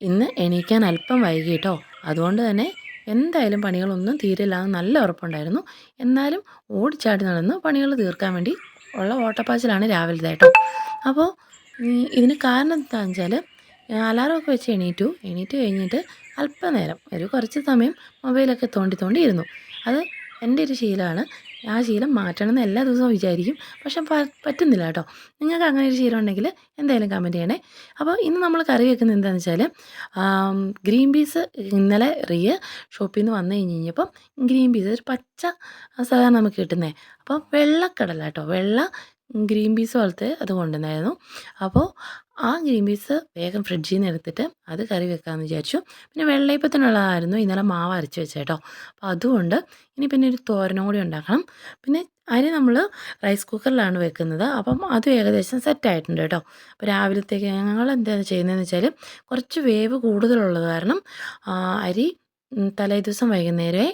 ഇന്ന് എണീക്കാൻ അല്പം വൈകി കേട്ടോ അതുകൊണ്ട് തന്നെ എന്തായാലും പണികളൊന്നും തീരില്ല നല്ല ഉറപ്പുണ്ടായിരുന്നു. എന്നാലും ഓടിച്ചാടി നടന്ന് പണികൾ തീർക്കാൻ വേണ്ടി ഉള്ള ഓട്ടപ്പാച്ചിലാണ് രാവിലത്തെ കേട്ടോ. അപ്പോൾ ഇതിന് കാരണം എന്താണെന്ന് വെച്ചാൽ അലാറമൊക്കെ വെച്ച് എണീറ്റു. എണീറ്റ് കഴിഞ്ഞിട്ട് അല്പനേരം ഒരു കുറച്ച് സമയം മൊബൈലൊക്കെ തോണ്ടി തോണ്ടി ഇരുന്നു. അത് എന്റെ ഒരു ശീലമാണ്. ആ ശീലം മാറ്റണം എന്ന് എല്ലാ ദിവസവും വിചാരിക്കും. പക്ഷെ പറ്റുന്നില്ല കേട്ടോ. നിങ്ങൾക്ക് അങ്ങനെ ഒരു ശീലം ഉണ്ടെങ്കിൽ എന്തായാലും കമന്റ് ചെയ്യണേ. അപ്പോൾ ഇന്ന് നമ്മൾ കറി വെക്കുന്നത് എന്താണെന്ന് വെച്ചാൽ ഗ്രീൻ പീസ് ഇന്നലെ റിയ ഷോപ്പിൽ നിന്ന് വന്നു കഴിഞ്ഞ് കഴിഞ്ഞപ്പം ഗ്രീൻ പീസ് ഒരു പച്ച സാധാരണ നമുക്ക് കിട്ടുന്നേ. അപ്പോൾ വെള്ളക്കടല കേട്ടോ. വെള്ള ഗ്രീൻ പീസ് പോലത്തെ അത് കൊണ്ടുവന്നായിരുന്നു. അപ്പോൾ ആ ഗ്രീൻ പീസ് വേഗം ഫ്രിഡ്ജിൽ നിന്ന് എടുത്തിട്ട് അത് കറി വെക്കാമെന്ന് വിചാരിച്ചു. പിന്നെ വെള്ളയപ്പത്തിനുള്ളതായിരുന്നു. ഇന്നലെ മാവ് അരച്ച് വെച്ചേട്ടോ. അപ്പോൾ അതുകൊണ്ട് ഇനി പിന്നെ ഒരു തോരനും കൂടി ഉണ്ടാക്കണം. പിന്നെ അതിന് നമ്മൾ റൈസ് കുക്കറിലാണ് വെക്കുന്നത്. അപ്പം അത് ഏകദേശം സെറ്റായിട്ടുണ്ട് കേട്ടോ. അപ്പോൾ രാവിലത്തേക്ക് ഞങ്ങൾ എന്താണ് ചെയ്യുന്നതെന്ന് വെച്ചാൽ കുറച്ച് വേവ് കൂടുതലുള്ളത് കാരണം അരി തലേ ദിവസം വൈകുന്നേരമേ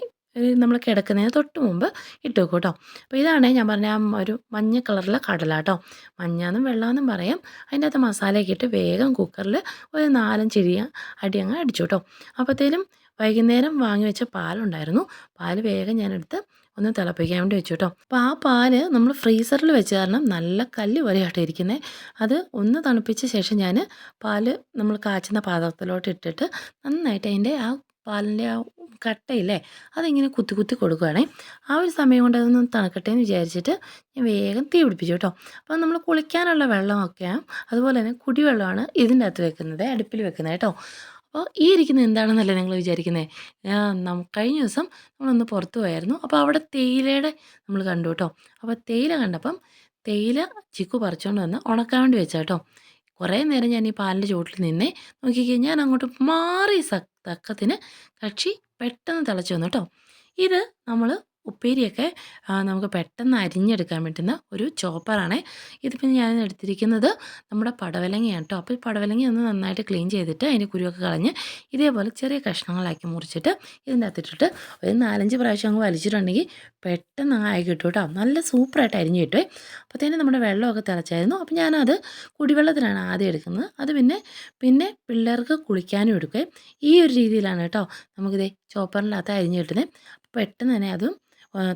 നമ്മൾ കിടക്കുന്നതിന് തൊട്ട് മുമ്പ് ഇട്ട് വെക്കും കേട്ടോ അപ്പോൾ ഇതാണ് ഞാൻ പറഞ്ഞ ആ ഒരു മഞ്ഞ കളറിലെ കടല കേട്ടോ മഞ്ഞാന്നും വെള്ളമെന്നും പറയാം. അതിന്റെ അകത്ത് മസാലയൊക്കെ ഇട്ട് വേഗം കുക്കറിൽ ഒരു നാലഞ്ച് ഇടിയ അടി അങ്ങ് അടിച്ചു കേട്ടോ അപ്പോഴത്തേനും വൈകുന്നേരം വാങ്ങി വെച്ച പാലുണ്ടായിരുന്നു. പാൽ വേഗം ഞാനെടുത്ത് ഒന്ന് തിളപ്പിക്കാൻ വേണ്ടി വെച്ചു കേട്ടോ അപ്പോൾ ആ പാൽ നമ്മൾ ഫ്രീസറിൽ വെച്ച് കാരണം നല്ല കല്ല് പോലെയാട്ടോ ഇരിക്കുന്നത് അത് ഒന്ന് തണുപ്പിച്ച ശേഷം ഞാൻ പാൽ നമ്മൾ കാച്ചുന്ന പാത്രത്തിലോട്ട് ഇട്ടിട്ട് നന്നായിട്ട് അതിന്റെ ആ പാലിന്റെ ആ കട്ടയില്ലേ അതിങ്ങനെ കുത്തി കുത്തി കൊടുക്കുകയാണേ ആ ഒരു സമയം കൊണ്ട് അതൊന്ന് തണുക്കട്ടെ എന്ന് വിചാരിച്ചിട്ട് ഞാൻ വേഗം തീ പിടിപ്പിച്ചു കേട്ടോ. അപ്പം നമ്മൾ കുളിക്കാനുള്ള വെള്ളമൊക്കെ അതുപോലെ തന്നെ കുടിവെള്ളമാണ് ഇതിന്റെ അകത്ത് വെക്കുന്നത് അടുപ്പിൽ വെക്കുന്നത് കേട്ടോ. അപ്പോൾ ഈ ഇരിക്കുന്നത് എന്താണെന്നല്ലേ നിങ്ങൾ വിചാരിക്കുന്നത് കഴിഞ്ഞ ദിവസം നമ്മളൊന്ന് പുറത്തു പോയായിരുന്നു. അപ്പോൾ അവിടെ തേയിലയുടെ നമ്മൾ കണ്ടു കേട്ടോ. അപ്പോൾ തേയില കണ്ടപ്പം തേയില ചിക്കു പറിച്ചുകൊണ്ട് വന്ന് ഉണക്കാൻ വേണ്ടി വെച്ചാ കേട്ടോ. കുറേ നേരം ഞാൻ ഈ പാലിന്റെ ചുവട്ടിൽ നിന്നേ നോക്കിക്കഴിഞ്ഞാൽ ഞാൻ അങ്ങോട്ട് മാറി സ- തക്കത്തിന് കക്ഷി പെട്ടെന്ന് തിളച്ച് വന്നു കേട്ടോ. ഇത് നമ്മൾ ഉപ്പേരിയൊക്കെ നമുക്ക് പെട്ടെന്ന് അരിഞ്ഞെടുക്കാൻ പറ്റുന്ന ഒരു ചോപ്പറാണ്. ഇതിപ്പോൾ ഞാൻ എടുത്തിരിക്കുന്നത് നമ്മുടെ പടവലങ്ങയാണ് കേട്ടോ അപ്പോൾ ഈ പടവലങ്ങ ഒന്ന് നന്നായിട്ട് ക്ലീൻ ചെയ്തിട്ട് അതിന്റെ കുരുവൊക്കെ കളഞ്ഞ് ഇതേപോലെ ചെറിയ കഷ്ണങ്ങളാക്കി മുറിച്ചിട്ട് ഇതിന്റെ അകത്തിട്ടിട്ട് ഒരു നാലഞ്ച് പ്രാവശ്യം അങ്ങ് വലിച്ചിട്ടുണ്ടെങ്കിൽ പെട്ടെന്ന് ആയി കിട്ടും കേട്ടോ നല്ല സൂപ്പറായിട്ട് അരിഞ്ഞ് കിട്ടുമേ അപ്പോഴത്തേനും നമ്മുടെ വെള്ളമൊക്കെ തിളച്ചായിരുന്നു. അപ്പോൾ ഞാനത് കുടിവെള്ളത്തിലാണ് ആദ്യം എടുക്കുന്നത്. അത് പിന്നെ പിന്നെ പിള്ളേർക്ക് കുളിക്കാനും എടുക്കുകയും ഈ ഒരു രീതിയിലാണ് കേട്ടോ നമുക്കിതേ ചോപ്പറിനകത്ത് അരിഞ്ഞ് കിട്ടുന്നത്. പെട്ടെന്ന് തന്നെ അതും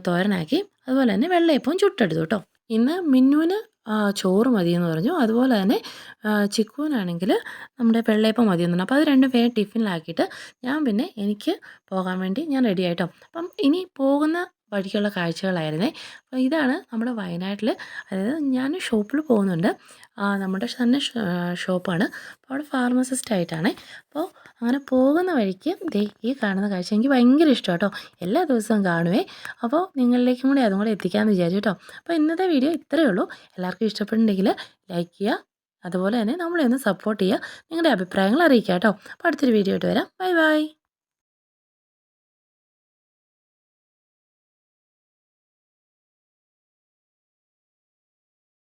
തോരനാക്കി. അതുപോലെ തന്നെ വെള്ളയപ്പവും ചുട്ടെടുത്തു കേട്ടോ. ഇന്ന് മിന്നുവിന് ചോറ് മതിയെന്ന് പറഞ്ഞു. അതുപോലെ തന്നെ ചിക്കുവിനാണെങ്കിൽ നമ്മുടെ വെള്ളയപ്പം മതിയെന്ന് പറഞ്ഞു. അപ്പോൾ അത് രണ്ടും പേര് ടിഫിനിലാക്കിയിട്ട് ഞാൻ പിന്നെ എനിക്ക് പോകാൻ വേണ്ടി ഞാൻ റെഡി ആയിട്ടോ അപ്പം ഇനി പോകുന്ന വഴിക്കുള്ള കാഴ്ചകളായിരുന്നേ. അപ്പോൾ ഇതാണ് നമ്മുടെ വയനാട്ടിൽ അതായത് ഞാൻ ഷോപ്പിൽ പോകുന്നുണ്ട്. നമ്മുടെ തന്നെ ഷോപ്പാണ്. അപ്പോൾ അവിടെ ഫാർമസിസ്റ്റ് ആയിട്ടാണ്. അപ്പോൾ അങ്ങനെ പോകുന്ന വഴിക്ക് ദേ ഈ കാണുന്ന കാഴ്ച എനിക്ക് ഭയങ്കര ഇഷ്ടം കേട്ടോ എല്ലാ ദിവസവും കാണുവേ. അപ്പോൾ നിങ്ങളിലേക്കും കൂടി അതും കൂടെ എത്തിക്കാമെന്ന് വിചാരിച്ചു കേട്ടോ. അപ്പോൾ ഇന്നത്തെ വീഡിയോ ഇത്രയേ ഉള്ളൂ. എല്ലാവർക്കും ഇഷ്ടപ്പെട്ടുണ്ടെങ്കിൽ ലൈക്ക് ചെയ്യുക. അതുപോലെ തന്നെ നമ്മളെ ഒന്ന് സപ്പോർട്ട് ചെയ്യുക. നിങ്ങളുടെ അഭിപ്രായങ്ങൾ അറിയിക്കുക കേട്ടോ. അപ്പോൾ അടുത്തൊരു വീഡിയോ ആയിട്ട് വരാം. Bye bye